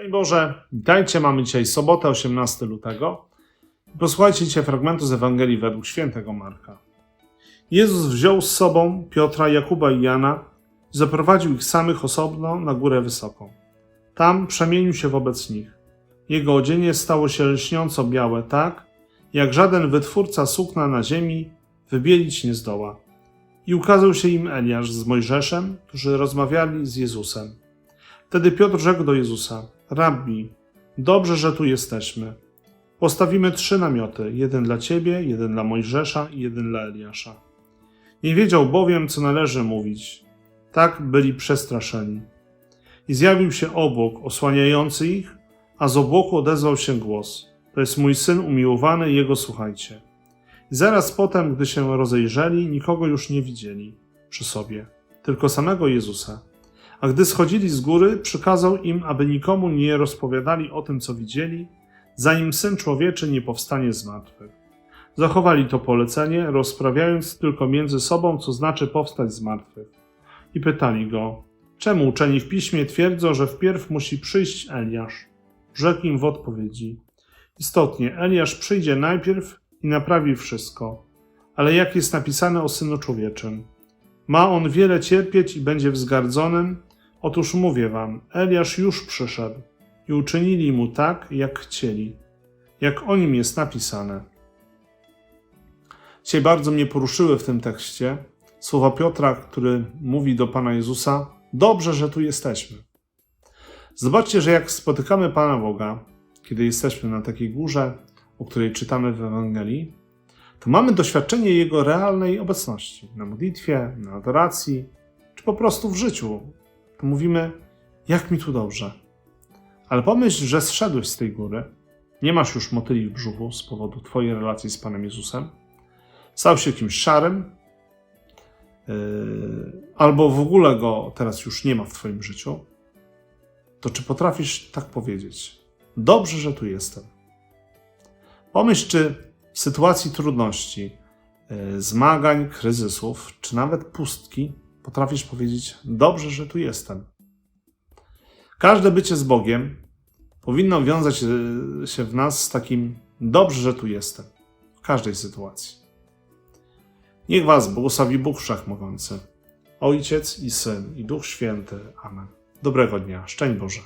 Szczęść Boże, witajcie, mamy dzisiaj sobotę, 18 lutego. Posłuchajcie dzisiaj fragmentu z Ewangelii według świętego Marka. Jezus wziął z sobą Piotra, Jakuba i Jana i zaprowadził ich samych osobno na górę wysoką. Tam przemienił się wobec nich. Jego odzienie stało się lśniąco białe tak, jak żaden wytwórca sukna na ziemi wybielić nie zdoła. I ukazał się im Eliasz z Mojżeszem, którzy rozmawiali z Jezusem. Wtedy Piotr rzekł do Jezusa: Rabbi, dobrze, że tu jesteśmy. Postawimy trzy namioty: jeden dla ciebie, jeden dla Mojżesza i jeden dla Eliasza. Nie wiedział bowiem, co należy mówić. Tak byli przestraszeni. I zjawił się obłok osłaniający ich, a z obłoku odezwał się głos: To jest mój syn umiłowany, jego słuchajcie. I zaraz potem, gdy się rozejrzeli, nikogo już nie widzieli przy sobie, tylko samego Jezusa. A gdy schodzili z góry, przykazał im, aby nikomu nie rozpowiadali o tym, co widzieli, zanim syn człowieczy nie powstanie z martwych. Zachowali to polecenie, rozprawiając tylko między sobą, co znaczy powstać z martwych. I pytali go, czemu uczeni w piśmie twierdzą, że wpierw musi przyjść Eliasz? Rzekł im w odpowiedzi: Istotnie, Eliasz przyjdzie najpierw i naprawi wszystko. Ale jak jest napisane o synu człowieczym? Ma on wiele cierpieć i będzie wzgardzonym. Otóż mówię wam, Eliasz już przyszedł i uczynili mu tak, jak chcieli, jak o nim jest napisane. Dzisiaj bardzo mnie poruszyły w tym tekście słowa Piotra, który mówi do Pana Jezusa: Dobrze, że tu jesteśmy. Zobaczcie, że jak spotykamy Pana Boga, kiedy jesteśmy na takiej górze, o której czytamy w Ewangelii, to mamy doświadczenie Jego realnej obecności na modlitwie, na adoracji, czy po prostu w życiu. Mówimy, jak mi tu dobrze. Ale pomyśl, że zszedłeś z tej góry, nie masz już motyli w brzuchu z powodu Twojej relacji z Panem Jezusem, stał się kimś szarym, yy, albo w ogóle go teraz już nie ma w Twoim życiu, to czy potrafisz tak powiedzieć? Dobrze, że tu jestem. Pomyśl, czy w sytuacji trudności, yy, zmagań, kryzysów, czy nawet pustki, potrafisz powiedzieć: Dobrze, że tu jestem. Każde bycie z Bogiem powinno wiązać się w nas z takim: Dobrze, że tu jestem. W każdej sytuacji. Niech Was błogosławi Bóg Wszechmogący, Ojciec i Syn i Duch Święty. Amen. Dobrego dnia. Szczęść Boże.